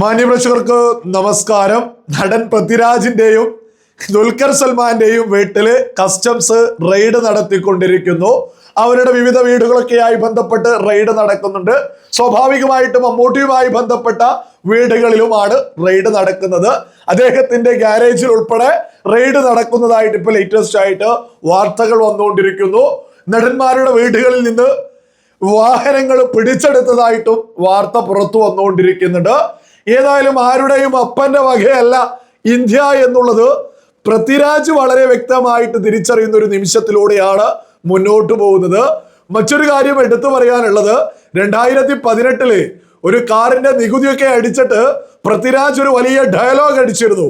മാന്യപ്രേക്ഷകർക്ക് നമസ്കാരം. നടൻ പൃഥ്വിരാജിന്റെയും ദുൽഖർ സൽമാന്റെയും വീട്ടിൽ കസ്റ്റംസ് റെയ്ഡ് നടത്തിക്കൊണ്ടിരിക്കുന്നു. അവരുടെ വിവിധ വീടുകളൊക്കെയായി ബന്ധപ്പെട്ട് റെയ്ഡ് നടക്കുന്നുണ്ട്. സ്വാഭാവികമായിട്ടും മമ്മൂട്ടിയുമായി ബന്ധപ്പെട്ട വീടുകളിലുമാണ് റെയ്ഡ് നടക്കുന്നത്. അദ്ദേഹത്തിന്റെ ഗ്യാരേജിൽ ഉൾപ്പെടെ റെയ്ഡ് നടക്കുന്നതായിട്ട് ഇപ്പൊ ലേറ്റസ്റ്റ് ആയിട്ട് വാർത്തകൾ വന്നുകൊണ്ടിരിക്കുന്നു. നടന്മാരുടെ വീടുകളിൽ നിന്ന് വാഹനങ്ങൾ പിടിച്ചെടുത്തതായിട്ടും വാർത്ത പുറത്തു വന്നുകൊണ്ടിരിക്കുന്നുണ്ട്. ഏതായാലും ആരുടെയും അപ്പന്റെ വകയല്ല ഇന്ത്യ എന്നുള്ളത് പൃഥ്വിരാജ് വളരെ വ്യക്തമായിട്ട് തിരിച്ചറിയുന്ന ഒരു നിമിഷത്തിലൂടെയാണ് മുന്നോട്ട് പോകുന്നത്. മറ്റൊരു കാര്യം എടുത്തു പറയാനുള്ളത് രണ്ടായിരത്തി പതിനെട്ടിൽ ഒരു കാറിന്റെ നികുതിയൊക്കെ അടിച്ചിട്ട് പൃഥ്വിരാജ് ഒരു വലിയ ഡയലോഗ് അടിച്ചിരുന്നു.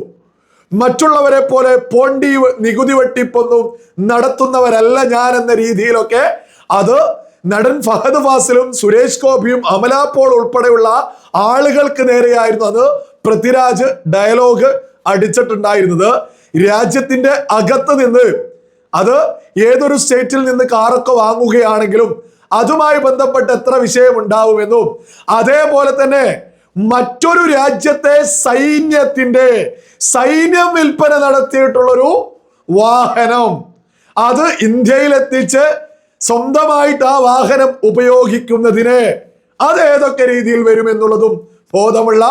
മറ്റുള്ളവരെ പോലെ പോണ്ടി നികുതി വെട്ടിപ്പൊന്നും നടത്തുന്നവരല്ല ഞാൻ എന്ന രീതിയിലൊക്കെ അത് നടൻ ഫഹദ് ഫാസിലും സുരേഷ് ഗോപിയും അമല പോൾ ഉൾപ്പെടെയുള്ള ആളുകൾക്ക് നേരെയായിരുന്നു അത് പൃഥ്വിരാജ് ഡയലോഗ് അടിച്ചിട്ടുണ്ടായിരുന്നത്. രാജ്യത്തിന്റെ അകത്ത് നിന്ന് അത് ഏതൊരു സ്റ്റേറ്റിൽ നിന്ന് കാറൊക്കെ വാങ്ങുകയാണെങ്കിലും അതുമായി ബന്ധപ്പെട്ട് എത്ര വിഷയം ഉണ്ടാവുമെന്നും അതേപോലെ തന്നെ മറ്റൊരു രാജ്യത്തെ സൈന്യത്തിന്റെ സൈന്യം വിൽപ്പന നടത്തിയിട്ടുള്ളൊരു വാഹനം അത് ഇന്ത്യയിൽ എത്തിച്ച് സ്വന്തമായിട്ട് ആ വാഹനം ഉപയോഗിക്കുന്നതിന് അത് ഏതൊക്കെ രീതിയിൽ വരുമെന്നുള്ളതും ബോധമുള്ള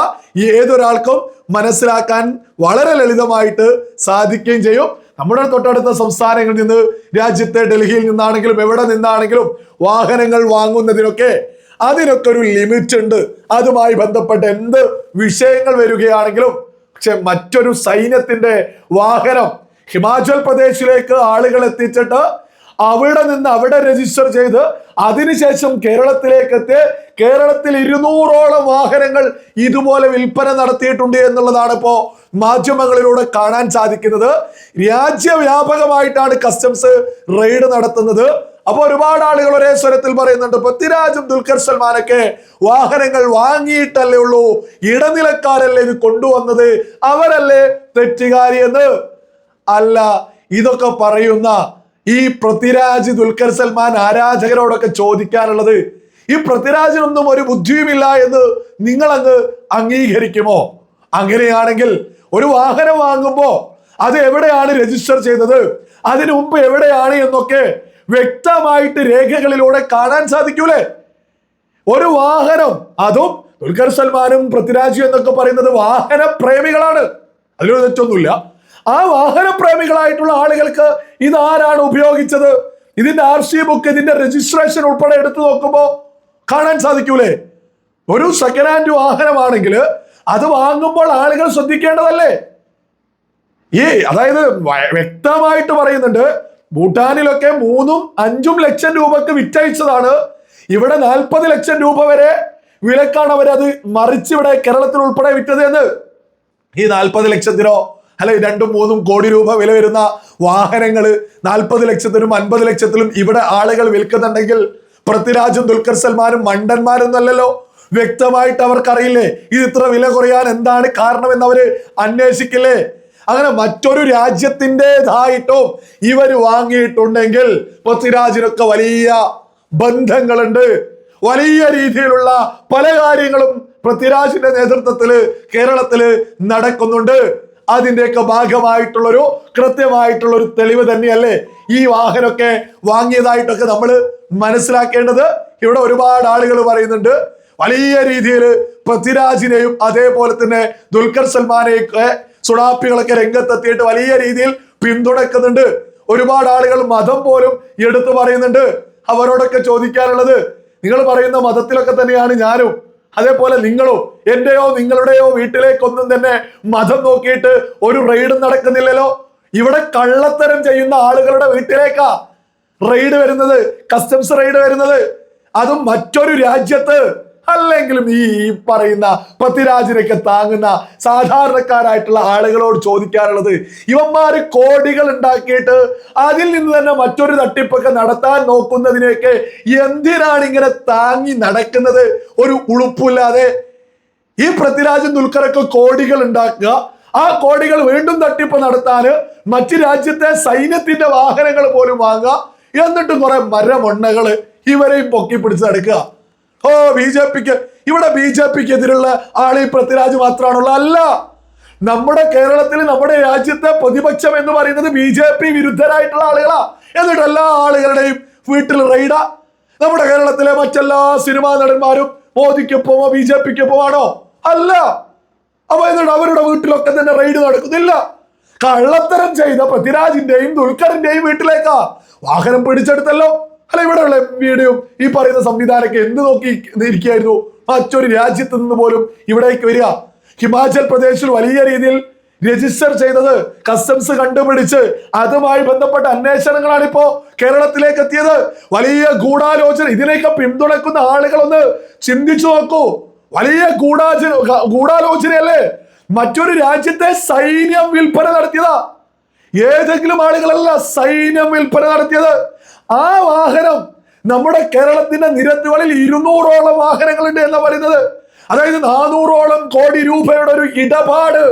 ഏതൊരാൾക്കും മനസ്സിലാക്കാൻ വളരെ ലളിതമായിട്ട് സാധിക്കുകയും ചെയ്യും. നമ്മുടെ തൊട്ടടുത്ത സംസ്ഥാനങ്ങളിൽ നിന്ന് രാജ്യത്തെ ഡൽഹിയിൽ നിന്നാണെങ്കിലും എവിടെ നിന്നാണെങ്കിലും വാഹനങ്ങൾ വാങ്ങുന്നതിനൊക്കെ അതിനൊക്കെ ഒരു ലിമിറ്റ് ഉണ്ട്. അതുമായി ബന്ധപ്പെട്ട് എന്ത് വിഷയങ്ങൾ വരികയാണെങ്കിലും പക്ഷെ മറ്റൊരു സൈന്യത്തിന്റെ വാഹനം ഹിമാചൽ പ്രദേശിലേക്ക് ആളുകൾ എത്തിച്ചിട്ട് അവിടെ നിന്ന് അവിടെ രജിസ്റ്റർ ചെയ്ത് അതിനുശേഷം കേരളത്തിലേക്ക് എത്തി കേരളത്തിൽ ഇരുന്നൂറോളം വാഹനങ്ങൾ ഇതുപോലെ വിൽപ്പന നടത്തിയിട്ടുണ്ട് എന്നുള്ളതാണ് ഇപ്പോ മാധ്യമങ്ങളിലൂടെ കാണാൻ സാധിക്കുന്നത്. രാജ്യവ്യാപകമായിട്ടാണ് കസ്റ്റംസ് റെയ്ഡ് നടത്തുന്നത്. അപ്പോൾ ഒരുപാട് ആളുകൾ ഒരേ സ്വരത്തിൽ പറയുന്നുണ്ട് പൃഥ്വിരാജും ദുൽഖർ സൽമാനൊക്കെ വാഹനങ്ങൾ വാങ്ങിയിട്ടല്ലേ ഉള്ളൂ ഇടനിലക്കാരല്ലേ ഇത് കൊണ്ടുവന്നത് അവരല്ലേ തെറ്റുകാരി എന്ന്? അല്ല ഇതൊക്കെ പറയുന്ന ഈ പൃഥ്വിരാജ് ദുൽഖർ സൽമാൻ ആരാധകരോടൊക്കെ ചോദിക്കാനുള്ളത് ഈ പൃഥ്വിരാജിനൊന്നും ഒരു ബുദ്ധിയുമില്ല എന്ന് നിങ്ങൾ അങ്ങ് അംഗീകരിക്കുമോ? അങ്ങനെയാണെങ്കിൽ ഒരു വാഹനം വാങ്ങുമ്പോ അത് എവിടെയാണ് രജിസ്റ്റർ ചെയ്തത്? അതിനു മുമ്പ് എവിടെയാണ് എന്നൊക്കെ വ്യക്തമായിട്ട് രേഖകളിലൂടെ കാണാൻ സാധിക്കൂലേ? ഒരു വാഹനം അതും ദുൽഖർ സൽമാനും പൃഥ്വിരാജും എന്നൊക്കെ പറയുന്നത് വാഹന പ്രേമികളാണ് അതിലൊരു തെറ്റൊന്നുമില്ല. ആ വാഹന പ്രേമികളായിട്ടുള്ള ആളുകൾക്ക് ഇത് ആരാണ് ഉപയോഗിച്ചത്? ഇതിന്റെ ആർ സി ബുക്ക് ഇതിന്റെ രജിസ്ട്രേഷൻ ഉൾപ്പെടെ എടുത്തു നോക്കുമ്പോൾ കാണാൻ സാധിക്കൂലേ? ഒരു സെക്കൻഡ് ഹാൻഡ് വാഹനമാണെങ്കിൽ അത് വാങ്ങുമ്പോൾ ആളുകൾ ശ്രദ്ധിക്കേണ്ടതല്ലേ? ഈ അതായത് വ്യക്തമായിട്ട് പറയുന്നുണ്ട് ഭൂട്ടാനിലൊക്കെ മൂന്നും അഞ്ചും ലക്ഷം രൂപക്ക് വിറ്റഴിച്ചതാണ്. ഇവിടെ നാൽപ്പത് ലക്ഷം രൂപ വരെ വിലക്കാണ് അവരത് മറിച്ച് ഇവിടെ കേരളത്തിൽ ഉൾപ്പെടെ വിറ്റത് എന്ന്. ഈ നാൽപ്പത് ലക്ഷത്തിനോ അല്ലെ രണ്ടും മൂന്നും കോടി രൂപ വില വരുന്ന വാഹനങ്ങൾ നാൽപ്പത് ലക്ഷത്തിനും അൻപത് ലക്ഷത്തിലും ഇവിടെ ആളുകൾ വിൽക്കുന്നുണ്ടെങ്കിൽ പൃഥ്വിരാജും ദുൽഖർ സൽമാനും മണ്ടന്മാരൊന്നല്ലല്ലോ? വ്യക്തമായിട്ട് അവർക്കറിയില്ലേ ഇത് ഇത്ര വില കുറയാൻ എന്താണ് കാരണമെന്ന് അവർ അന്വേഷിക്കില്ലേ? അങ്ങനെ മറ്റൊരു രാജ്യത്തിന്റെതായിട്ടും ഇവർ വാങ്ങിയിട്ടുണ്ടെങ്കിൽ പൃഥ്വിരാജിനൊക്കെ വലിയ ബന്ധങ്ങളുണ്ട്. വലിയ രീതിയിലുള്ള പല കാര്യങ്ങളും പൃഥ്വിരാജിന്റെ നേതൃത്വത്തിൽ കേരളത്തിൽ നടക്കുന്നുണ്ട്. അതിന്റെയൊക്കെ ഭാഗമായിട്ടുള്ളൊരു കൃത്യമായിട്ടുള്ളൊരു തെളിവ് തന്നെയല്ലേ ഈ വാഹനമൊക്കെ വാങ്ങിയതായിട്ടൊക്കെ നമ്മൾ മനസ്സിലാക്കേണ്ടത്. ഇവിടെ ഒരുപാട് ആളുകൾ പറയുന്നുണ്ട് വലിയ രീതിയിൽ പൃഥ്വിരാജിനെയും അതേപോലെ തന്നെ ദുൽഖർ സൽമാനെയും സുണാപ്പികളൊക്കെ രംഗത്തെത്തിയിട്ട് വലിയ രീതിയിൽ പിന്തുണക്കുന്നുണ്ട്. ഒരുപാട് ആളുകൾ മതം പോലും എടുത്തു പറയുന്നുണ്ട്. അവരോടൊക്കെ ചോദിക്കാനുള്ളത് നിങ്ങൾ പറയുന്ന മതത്തിലൊക്കെ തന്നെയാണ് ഞാനും. അതേപോലെ നിങ്ങളോ എന്റെയോ നിങ്ങളുടെയോ വീട്ടിലേക്കൊന്നും തന്നെ മതം നോക്കിയിട്ട് ഒരു റെയ്ഡ് നടക്കുന്നില്ലല്ലോ? ഇവിടെ കള്ളത്തരം ചെയ്യുന്ന ആളുകളുടെ വീട്ടിലേക്കാ റെയ്ഡ് വരുന്നത് കസ്റ്റംസ് റെയ്ഡ് വരുന്നത്. അതും മറ്റൊരു രാജ്യത്ത് അല്ലെങ്കിലും ഈ പറയുന്ന പൃഥ്വിരാജിനൊക്കെ താങ്ങുന്ന സാധാരണക്കാരായിട്ടുള്ള ആളുകളോട് ചോദിക്കാറുള്ളത് ഇവന്മാര് കോടികൾ ഉണ്ടാക്കിയിട്ട് അതിൽ നിന്ന് തന്നെ മറ്റൊരു തട്ടിപ്പൊക്കെ നടത്താൻ നോക്കുന്നതിനെയൊക്കെ എന്തിനാണ് ഇങ്ങനെ താങ്ങി നടക്കുന്നത്? ഒരു ഉളുപ്പില്ലാതെ ഈ പൃഥ്വിരാജും ദുൽഖറൊക്കെ കോടികൾ ഉണ്ടാക്കുക. ആ കോടികൾ വീണ്ടും തട്ടിപ്പ് നടത്താന് മറ്റു രാജ്യത്തെ സൈന്യത്തിന്റെ വാഹനങ്ങൾ പോലും വാങ്ങുക. എന്നിട്ട് കുറെ മരമൊണ്ണകൾ ഇവരെയും പൊക്കി പിടിച്ച് നടക്കുക. O B J pick. ഇവിടെ ബി ജെ പിക്ക് എതിരുള്ള ആളി പൃഥ്വിരാജ് മാത്രമാണുള്ള അല്ല നമ്മുടെ കേരളത്തിൽ നമ്മുടെ രാജ്യത്തെ പ്രതിപക്ഷം എന്ന് പറയുന്നത് ബി ജെ പി വിരുദ്ധരായിട്ടുള്ള ആളുകളാ. എന്നിട്ട് എല്ലാ ആളുകളുടെയും വീട്ടിൽ റെയ്ഡ. നമ്മുടെ കേരളത്തിലെ മറ്റെല്ലാ സിനിമാ നടന്മാരും മോദിക്കൊപ്പമോ ബി ജെ പോവാണോ അല്ല. അപ്പൊ എന്നിട്ട് അവരുടെ വീട്ടിലൊക്കെ തന്നെ റെയ്ഡ് നടക്കുന്നില്ല. കള്ളത്തരം ചെയ്ത പൃഥ്വിരാജിന്റെയും ദുൽഖറിന്റെയും വീട്ടിലേക്കാ. വാഹനം പിടിച്ചെടുത്തല്ലോ. അല്ല ഇവിടെയുള്ള വീഡിയോ ഈ പറയുന്ന സംവിധാനമൊക്കെ എന്ത് നോക്കി ഇരിക്കുകയായിരുന്നു? മറ്റൊരു രാജ്യത്ത് നിന്ന് പോലും ഇവിടേക്ക് വരിക. ഹിമാചൽ പ്രദേശിൽ വലിയ രീതിയിൽ രജിസ്റ്റർ ചെയ്തത് കസ്റ്റംസ് കണ്ടുപിടിച്ച് അതുമായി ബന്ധപ്പെട്ട അന്വേഷണങ്ങളാണ് ഇപ്പോ കേരളത്തിലേക്ക് എത്തിയത്. വലിയ ഗൂഢാലോചന ഇതിനെയൊക്കെ പിന്തുണക്കുന്ന ആളുകളൊന്ന് ചിന്തിച്ചു നോക്കൂ. വലിയ ഗൂഢാചന ഗൂഢാലോചനയല്ലേ? മറ്റൊരു രാജ്യത്തെ സൈന്യം വിൽപ്പന നടത്തിയതാ. ഏതെങ്കിലും ആളുകളല്ല സൈന്യം വിൽപ്പന നടത്തിയത്. ആ വാഹനം നമ്മുടെ കേരളത്തിന്റെ നിരത്തുകളിൽ ഇരുന്നൂറോളം വാഹനങ്ങളുണ്ട് എന്ന് പറയുന്നത്. അതായത് നാനൂറോളം കോടി രൂപയുടെ ഒരു ഇടപാട്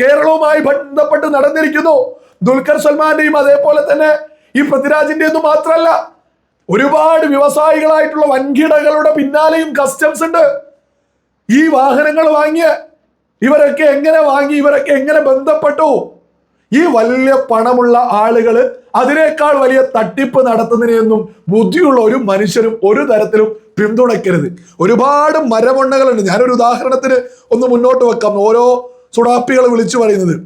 കേരളവുമായി ബന്ധപ്പെട്ട് നടന്നിരിക്കുന്നു. ദുൽഖർ സൽമാന്റെയും അതേപോലെ തന്നെ ഈ പൃഥ്വിരാജിന്റെ ഒന്നും മാത്രമല്ല ഒരുപാട് വ്യവസായികളായിട്ടുള്ള വൻകിടകളുടെ പിന്നാലെയും കസ്റ്റംസ് ഉണ്ട്. ഈ വാഹനങ്ങൾ വാങ്ങിയ ഇവരൊക്കെ എങ്ങനെ വാങ്ങി ഇവരൊക്കെ എങ്ങനെ ബന്ധപ്പെട്ടു? ഈ വലിയ പണമുള്ള ആളുകൾ അതിനേക്കാൾ വലിയ തട്ടിപ്പ് നടത്തുന്നതിനെയൊന്നും ബുദ്ധിയുള്ള ഒരു മനുഷ്യരും ഒരു തരത്തിലും പിന്തുണയ്ക്കരുത്. ഒരുപാട് മരമുണ്ണകളുണ്ട്. ഞാനൊരു ഉദാഹരണത്തിന് ഒന്ന് മുന്നോട്ട് വെക്കാം. ഓരോ സുഡാപ്പികൾ വിളിച്ചു പറയുന്നത്.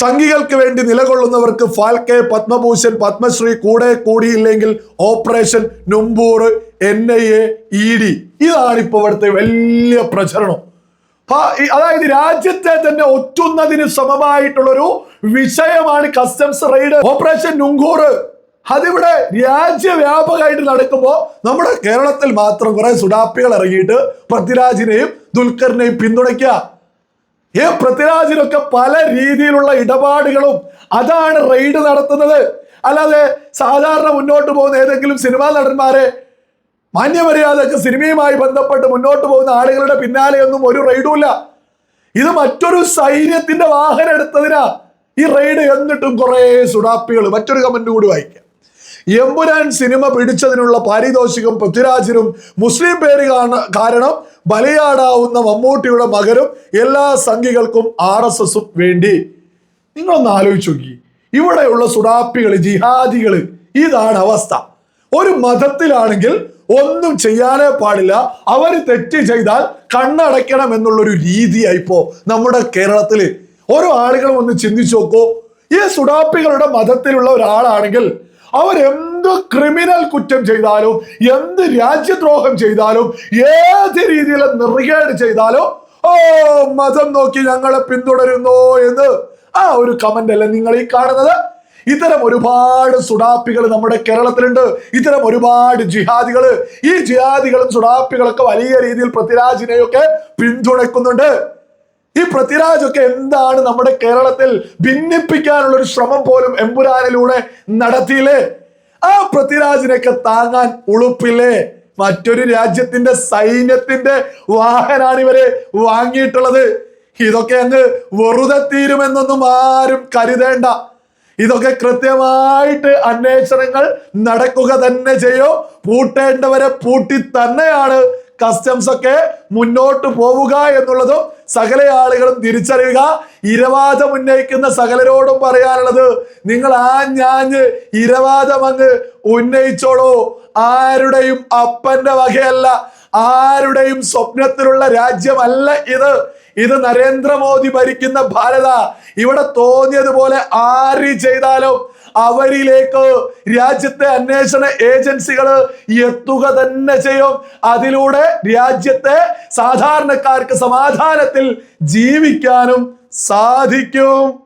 സംഘികൾക്ക് വേണ്ടി നിലകൊള്ളുന്നവർക്ക് ഫാൽക്കെ പത്മഭൂഷൺ പത്മശ്രീ കൂടെ കൂടിയില്ലെങ്കിൽ operation number N I A E D. ഇതാണ് ഇപ്പോൾ ഇവിടുത്തെ വലിയ പ്രചരണം. അതായത് രാജ്യത്തെ തന്നെ ഒറ്റുന്നതിന് സമമായിട്ടുള്ളൊരു വിഷയമാണ് കസ്റ്റംസ് റെയ്ഡ് ഓപ്പറേഷൻ നുങ്കൂർ അതിവിടെ രാജ്യവ്യാപകമായിട്ട് നടക്കുമ്പോൾ നമ്മുടെ കേരളത്തിൽ മാത്രം കുറെ സുഡാപ്പികൾ ഇറങ്ങിയിട്ട് പൃഥ്വിരാജിനെയും ദുൽഖറിനെയും പിന്തുണയ്ക്കുക. ഈ പൃഥ്വിരാജിനൊക്കെ പല രീതിയിലുള്ള ഇടപാടുകളും അതാണ് റെയ്ഡ് നടത്തുന്നത്. അല്ലാതെ സാധാരണ മുന്നോട്ട് പോകുന്ന ഏതെങ്കിലും സിനിമാ നടന്മാരെ മാന്യമര്യാദക്ക് സിനിമയുമായി ബന്ധപ്പെട്ട് മുന്നോട്ട് പോകുന്ന ആളുകളുടെ പിന്നാലെയൊന്നും ഒരു റെയ്ഡുമില്ല. ഇത് മറ്റൊരു സൈന്യത്തിന്റെ വാഹനം എടുത്തതിനാ ഈ റെയ്ഡ് എന്നിട്ടും കുറെ സുഡാപ്പികൾ മറ്റൊരു കമന്റ് കൂടി വായിക്കാം. എമ്പുരാൻ സിനിമ പിടിച്ചതിനുള്ള പാരിതോഷികം പൃഥ്വിരാജിനും മുസ്ലിം പേര് കാരണം ബലിയാടാവുന്ന മമ്മൂട്ടിയുടെ മകനും എല്ലാ സംഘികൾക്കും ആർ എസ് എസും വേണ്ടി. നിങ്ങളൊന്ന് ആലോചിച്ച് നോക്കി. ഇവിടെയുള്ള സുഡാപ്പികൾ ജിഹാദികൾ ഇതാണ് അവസ്ഥ. ഒരു മതത്തിലാണെങ്കിൽ ഒന്നും ചെയ്യാനേ പാടില്ല. അവർ തെറ്റ് ചെയ്താൽ കണ്ണടയ്ക്കണം എന്നുള്ളൊരു രീതിയായി ഇപ്പോ നമ്മുടെ കേരളത്തിൽ ഓരോ ആളുകളും ഒന്ന് ചിന്തിച്ചു നോക്കൂ. ഈ സുഡാപ്പികളുടെ മതത്തിലുള്ള ഒരാളാണെങ്കിൽ അവരെന്ത് ക്രിമിനൽ കുറ്റം ചെയ്താലും എന്ത് രാജ്യദ്രോഹം ചെയ്താലും ഏത് രീതിയിലെ നിറുകേട് ചെയ്താലും ഓ മതം നോക്കി ഞങ്ങളെ പിന്തുടരുന്നോ എന്ന് ആ ഒരു കമന്റ് അല്ലേ നിങ്ങൾ ഈ കാണുന്നത്? ഇത്തരം ഒരുപാട് സുഡാപ്പികൾ നമ്മുടെ കേരളത്തിലുണ്ട്. ഇത്തരം ഒരുപാട് ജിഹാദികൾ ഈ ജിഹാദികളും സുഡാപ്പികളൊക്കെ വലിയ രീതിയിൽ പൃഥ്വിരാജിനെയൊക്കെ പിന്തുണയ്ക്കുന്നുണ്ട്. ഈ പൃഥ്വിരാജ് ഒക്കെ എന്താണ് നമ്മുടെ കേരളത്തിൽ ഭിന്നിപ്പിക്കാനുള്ള ഒരു ശ്രമം പോലും എമ്പുരാനിലൂടെ നടത്തിയില്ലേ? ആ പൃഥ്വിരാജിനെയൊക്കെ താങ്ങാൻ ഉളുപ്പില്ലേ? മറ്റൊരു രാജ്യത്തിന്റെ സൈന്യത്തിന്റെ വാഹനാണ് ഇവരെ വാങ്ങിയിട്ടുള്ളത്. ഇതൊക്കെ അങ്ങ് വെറുതെ തീരുമെന്നൊന്നും ആരും കരുതേണ്ട. ഇതൊക്കെ കൃത്യമായിട്ട് അന്വേഷണങ്ങൾ നടക്കുക തന്നെ ചെയ്യോ. പൂട്ടേണ്ടവരെ പൂട്ടി തന്നെയാണ് കസ്റ്റംസ് ഒക്കെ മുന്നോട്ട് പോവുക എന്നുള്ളതും സകല ആളുകളും തിരിച്ചറിയുക. ഇരവാദം ഉന്നയിക്കുന്ന സകലരോടും പറയാനുള്ളത് നിങ്ങൾ ആ ഞാഞ്ഞ് ഇരവാദം അങ്ങ് ഉന്നയിച്ചോളൂ. ആരുടെയും അപ്പന്റെ വകയല്ല ആരുടെയും സ്വപ്നത്തിലുള്ള രാജ്യമല്ല ഇത്. ഇത് നരേന്ദ്രമോദി ഭരിക്കുന്ന ഭാരത ഇവിടെ തോന്നിയതുപോലെ ആര് ചെയ്താലും അവരിലേക്ക് രാജ്യത്തെ അന്വേഷണ ഏജൻസികൾ എത്തുക തന്നെ ചെയ്യും. അതിലൂടെ രാജ്യത്തെ സാധാരണക്കാർക്ക് സമാധാനത്തിൽ ജീവിക്കാനും സാധിക്കും.